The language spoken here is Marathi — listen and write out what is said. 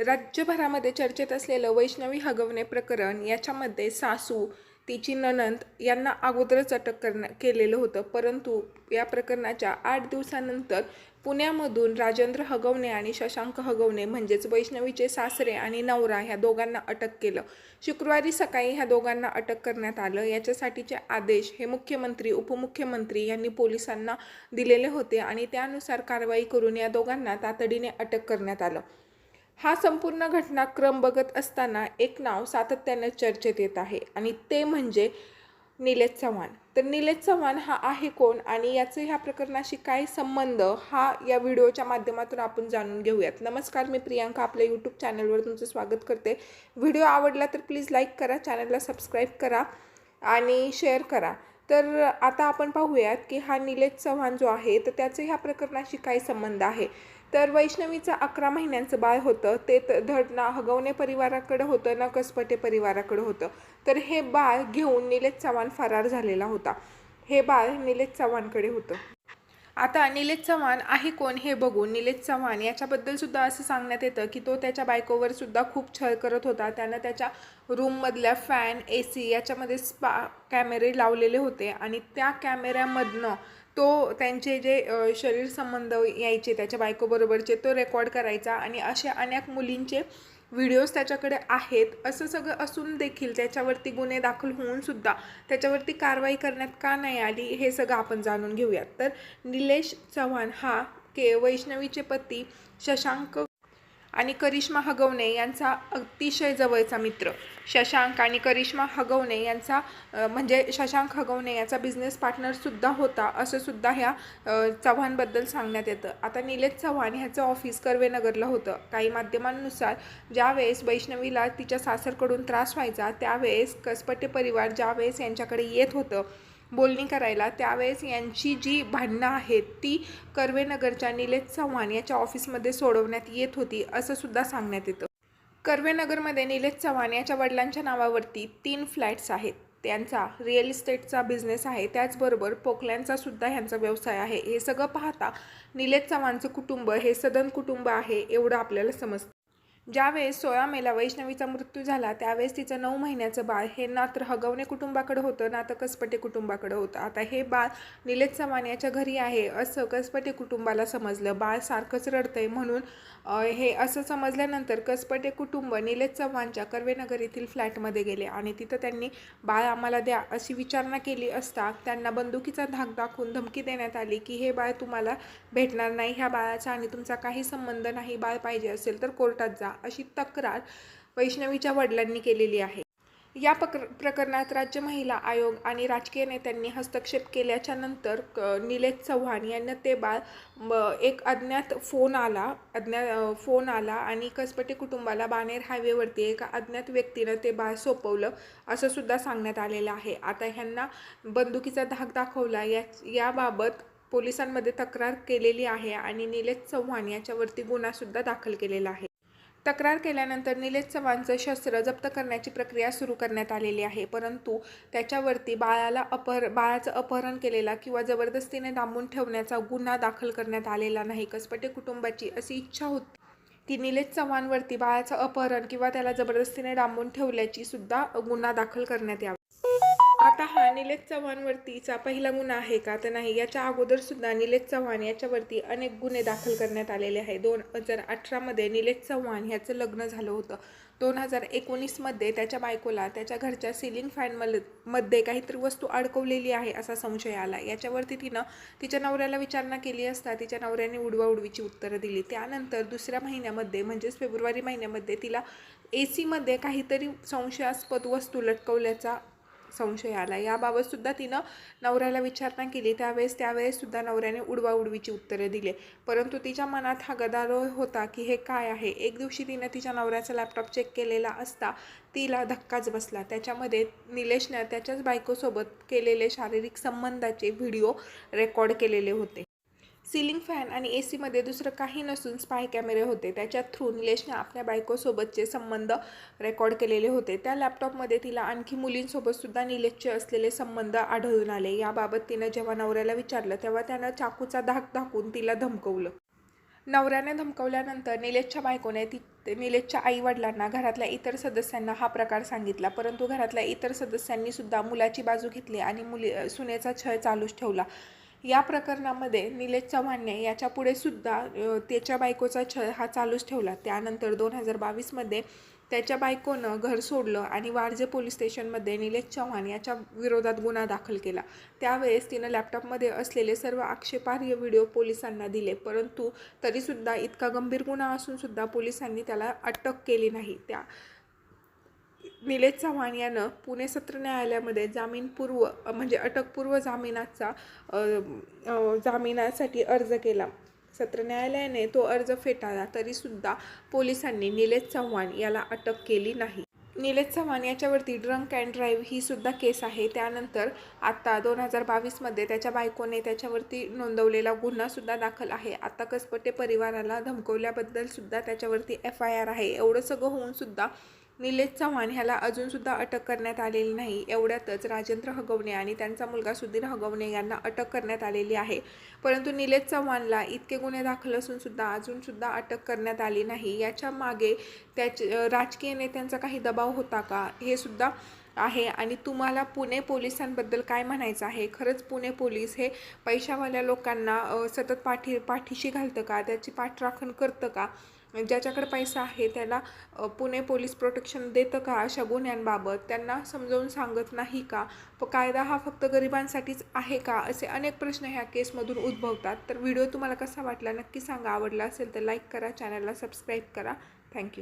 राज्यभरामध्ये चर्चेत असलेलं वैष्णवी हगवणे प्रकरण याच्यामध्ये सासू तिची ननंद यांना अगोदरच अटक करण्या केलेलं होतं. परंतु या प्रकरणाच्या आठ दिवसानंतर पुण्यामधून राजेंद्र हगवणे आणि शशांक हगवणे म्हणजेच वैष्णवीचे सासरे आणि नवरा ह्या दोघांना अटक केलं. शुक्रवारी सकाळी ह्या दोघांना अटक करण्यात आलं. याच्यासाठीचे आदेश हे मुख्यमंत्री उपमुख्यमंत्री यांनी पोलिसांना दिलेले होते आणि त्यानुसार कारवाई करून या दोघांना तातडीने अटक करण्यात आलं. हा संपूर्ण घटनाक्रम बघत असताना एक नाव सातत्यानं चर्चेत येत आहे आणि ते म्हणजे निलेश चव्हाण. तर निलेश चव्हाण हा आहे कोण आणि याचे ह्या प्रकरणाशी काय संबंध हा या व्हिडिओच्या माध्यमातून आपण जाणून घेऊयात. नमस्कार मी प्रियांका आपल्या यूट्यूब चॅनलवर तुमचं स्वागत करते. व्हिडिओ आवडला तर प्लीज लाईक करा चॅनलला सबस्क्राईब करा आणि शेअर करा. तर आता आपण पाहूयात की हा निलेश चव्हाण जो आहे तर त्याचे ह्या प्रकरणाशी काय संबंध आहे? तर वैष्णवीचं अकरा महिन्यांचं बाळ होतं. ते धड ना हगवणे परिवाराकडं होतं ना कसपटे परिवाराकडं होतं. तर हे बाळ घेऊन निलेश चव्हाण फरार झालेला होता. हे बाळ निलेश चव्हाणकडे होतं. आता निलेश चव्हाण आहे कोण हे बघून निलेश चव्हाण याच्याबद्दलसुद्धा असं सांगण्यात येतं की तो त्याच्या बायकोवर सुद्धा खूप छळ करत होता. त्यानं त्याच्या रूममधल्या फॅन ए सी याच्यामध्ये स्पा कॅमेरे लावलेले होते आणि त्या कॅमेऱ्यामधनं तो त्यांचे जे शरीर संबंध यायचे त्याच्या बायकोबरोबरचे तो रेकॉर्ड करायचा आणि अशा अनेक मुलींचे व्हिडिओज त्याच्याकडे आहेत. असं सगळं असून देखील त्याच्यावरती गुन्हे दाखल होऊन सुद्धा त्याच्यावरती कारवाई करण्यात का नाही आली हे सगळं आपण जाणून घेऊयात. तर निलेश चव्हाण हा के वैष्णवीचे पती शशांक आणि करिश्मा हगवणे यांचा अतिशय जवळचा मित्र. शशांक आणि करिश्मा हगवणे यांचा म्हणजे शशांक हगवणे याचा बिझनेस पार्टनरसुद्धा होता असं सुद्धा ह्या चव्हाणबद्दल सांगण्यात येतं. आता निलेश चव्हाण ह्याचं ऑफिस कर्वेनगरला होतं. काही माध्यमांनुसार ज्यावेळेस वैष्णवीला तिच्या सासरकडून त्रास व्हायचा त्यावेळेस कसपटे परिवार ज्यावेळेस यांच्याकडे येत होतं बोलणी करायला त्यावेळेस यांची जी भांडणं आहेत ती कर्वेनगरच्या निलेश चव्हाण याच्या ऑफिसमध्ये सोडवण्यात येत होती असं सुद्धा सांगण्यात येतं. कर्वेनगरमध्ये निलेश चव्हाण याच्या वडिलांच्या नावावरती तीन फ्लॅट्स आहेत. त्यांचा रिअल इस्टेटचा बिझनेस आहे त्याचबरोबर पोकल्यांचा सुद्धा ह्यांचा व्यवसाय आहे. हे सगळं पाहता निलेश चव्हाणचं कुटुंब हे सदन कुटुंब आहे एवढं आपल्याला समजतं. ज्यावेळेस सोळा मेला वैष्णवीचा मृत्यू झाला त्यावेळेस तिचं नऊ महिन्याचं बाळ हे ना तर हगवणे कुटुंबाकडं होतं ना तर कसपटे कुटुंबाकडं होतं. आता हे बाळ निलेश चव्हाण याच्या घरी आहे असं कसपटे कुटुंबाला समजलं. बाळ सारखंच रडतंय म्हणून हे असं समजल्यानंतर कसपटे कुटुंब निलेश चव्हाणच्या कर्वेनगर येथील फ्लॅटमध्ये गेले आणि तिथं त्यांनी बाळ आम्हाला द्या अशी विचारणा केली असता त्यांना बंदुकीचा धाक दाखवून धमकी देण्यात आली की हे बाळ तुम्हाला भेटणार नाही ह्या बाळाचा आणि तुमचा काही संबंध नाही बाळ पाहिजे असेल तर कोर्टात जा. अशी तक्रार वैष्णवीच्या वडिलांनी केलेली आहे. या प्रकर प्रकरणात राज्य महिला आयोग आणि राजकीय नेत्यांनी हस्तक्षेप केल्याच्यानंतर निलेश चव्हाण यांना ते बाळ एक अज्ञात फोन आला अज्ञात फोन आला आणि कसपटे कुटुंबाला बाणेर हायवेवरती एका अज्ञात व्यक्तीनं ते बाळ सोपवलं असं सुद्धा सांगण्यात आलेलं आहे. आता ह्यांना बंदुकीचा धाक दाखवला या याबाबत पोलिसांमध्ये तक्रार केलेली आहे आणि निलेश चव्हाण याच्यावरती गुन्हासुद्धा दाखल केलेला आहे. तक्रार केल्यानंतर निलेश चव्हाणचं शस्त्र जप्त करण्याची प्रक्रिया सुरू करण्यात आलेली आहे. परंतु त्याच्यावरती बाळाला अपहर बाळाचं अपहरण केलेला किंवा जबरदस्तीने डांबून ठेवण्याचा गुन्हा दाखल करण्यात आलेला नाही. कसपटे कुटुंबाची अशी इच्छा होती की निलेश चव्हाणवरती बाळाचं अपहरण किंवा त्याला जबरदस्तीने डांबून ठेवल्याची सुद्धा गुन्हा दाखल करण्यात यावा. आता हा निलेश चव्हाणवरतीचा पहिला गुन्हा आहे का तर नाही याच्या अगोदर सुद्धा निलेश चव्हाण याच्यावरती अनेक गुन्हे दाखल करण्यात आलेले आहे दोन हजार अठरामध्ये निलेश चव्हाण ह्याचं लग्न झालं होतं. दोन हजार एकोणीसमध्ये त्याच्या बायकोला त्याच्या घरच्या सिलिंग फॅनमध्ये मध्ये काहीतरी वस्तू अडकवलेली आहे असा संशय आला. याच्यावरती तिनं तिच्या नवऱ्याला विचारणा केली असता तिच्या नवऱ्याने उडवा उडवीची उत्तरं दिली. त्यानंतर दुसऱ्या महिन्यामध्ये म्हणजेच फेब्रुवारी महिन्यामध्ये तिला ए सीमध्ये काहीतरी संशयास्पद वस्तू लटकवल्याचा संशय आला. याबाबत सुद्धा तिनं नवऱ्याला विचारणा केली. त्यावेळेस त्यावेळेससुद्धा नवऱ्याने उडवा उडवीची उत्तरे दिले. परंतु तिच्या मनात हा गदारोळ होता की हे काय आहे? एक दिवशी तिनं तिच्या नवऱ्याचा लॅपटॉप चेक केलेला असता तिला धक्काच बसला. त्याच्यामध्ये निलेशनं त्याच्याच बायकोसोबत केलेले शारीरिक संबंधाचे व्हिडिओ रेकॉर्ड केलेले होते. सिलिंग फॅन आणि ए सीमध्ये दुसरं काही नसून स्पाय कॅमेरे होते. त्याच्या थ्रू निलेशने आपल्या बायकोसोबतचे संबंध रेकॉर्ड केलेले होते. त्या लॅपटॉपमध्ये तिला आणखी मुलींसोबतसुद्धा निलेशचे असलेले संबंध आढळून आले. याबाबत तिनं जेव्हा नवऱ्याला विचारलं तेव्हा त्यानं चाकूचा धाक धाकून तिला धमकवलं. नवऱ्याने धमकवल्यानंतर निलेशच्या बायकोने ती निलेशच्या आईवडिलांना घरातल्या इतर सदस्यांना हा प्रकार सांगितला. परंतु घरातल्या इतर सदस्यांनी सुद्धा मुलाची बाजू घेतली आणि मुली सुनेचा छळ चालूच ठेवला. या प्रकरणामध्ये निलेश चव्हाणने याच्यापुढे सुद्धा त्याच्या बायकोचा छ हा चालूच ठेवला. त्यानंतर दोन हजार बावीसमध्ये त्याच्या बायकोनं घर सोडलं आणि वारजे पोलीस स्टेशनमध्ये निलेश चव्हाण याच्या विरोधात गुन्हा दाखल केला. त्यावेळेस तिनं लॅपटॉपमध्ये असलेले सर्व आक्षेपार्ह व्हिडिओ पोलिसांना दिले. परंतु तरीसुद्धा इतका गंभीर गुन्हा असूनसुद्धा पोलिसांनी त्याला अटक केली नाही. त्या निलेश चव्हाण यानं पुणे सत्र न्यायालयामध्ये जामीनपूर्व म्हणजे अटकपूर्व जामिनाचा जामिनासाठी अर्ज केला. सत्र न्यायालयाने तो अर्ज फेटाळला तरीसुद्धा पोलिसांनी निलेश चव्हाण याला अटक केली नाही. निलेश चव्हाण याच्यावरती ड्रंक अँड ड्राईव्ह ही सुद्धा केस आहे. त्यानंतर आता दोन हजार बावीसमध्ये त्याच्या बायकोने त्याच्यावरती नोंदवलेला गुन्हासुद्धा दाखल आहे. आता कसपटे परिवाराला धमकवल्याबद्दल सुद्धा त्याच्यावरती एफ आय आर आहे. एवढं सगळं होऊन सुद्धा निलेश चव्हाण ह्याला अजूनसुद्धा अटक करण्यात आलेली नाही. एवढ्यातच राजेंद्र हगवणे आणि त्यांचा मुलगा सुधीर हगवणे यांना अटक करण्यात आलेली आहे. परंतु निलेश चव्हाणला इतके गुन्हे दाखल असूनसुद्धा अजूनसुद्धा अटक करण्यात आली नाही. याच्या मागे त्याचे राजकीय नेत्यांचा काही दबाव होता का? हे सुद्धा आहे. आणि तुम्हाला पुणे पोलिसांबद्दल काय म्हणायचं आहे? खरंच पुणे पोलीस हे पैशावाल्या लोकांना सतत पाठी पाठीशी घालतं का? त्याची पाठराखण करतं का? ज्याच्याकडे पैसा आहे त्याला पुणे पोलीस प्रोटेक्शन देतं का अशा गुन्ह्यांबाबत? त्यांना समजावून सांगत नाही का? प कायदा हा फक्त गरिबांसाठीच आहे का? असे अनेक प्रश्न ह्या केसमधून उद्भवतात. तर व्हिडिओ तुम्हाला कसा वाटला नक्की सांगा. आवडला असेल तर लाईक करा चॅनलला सबस्क्राईब करा. थँक्यू.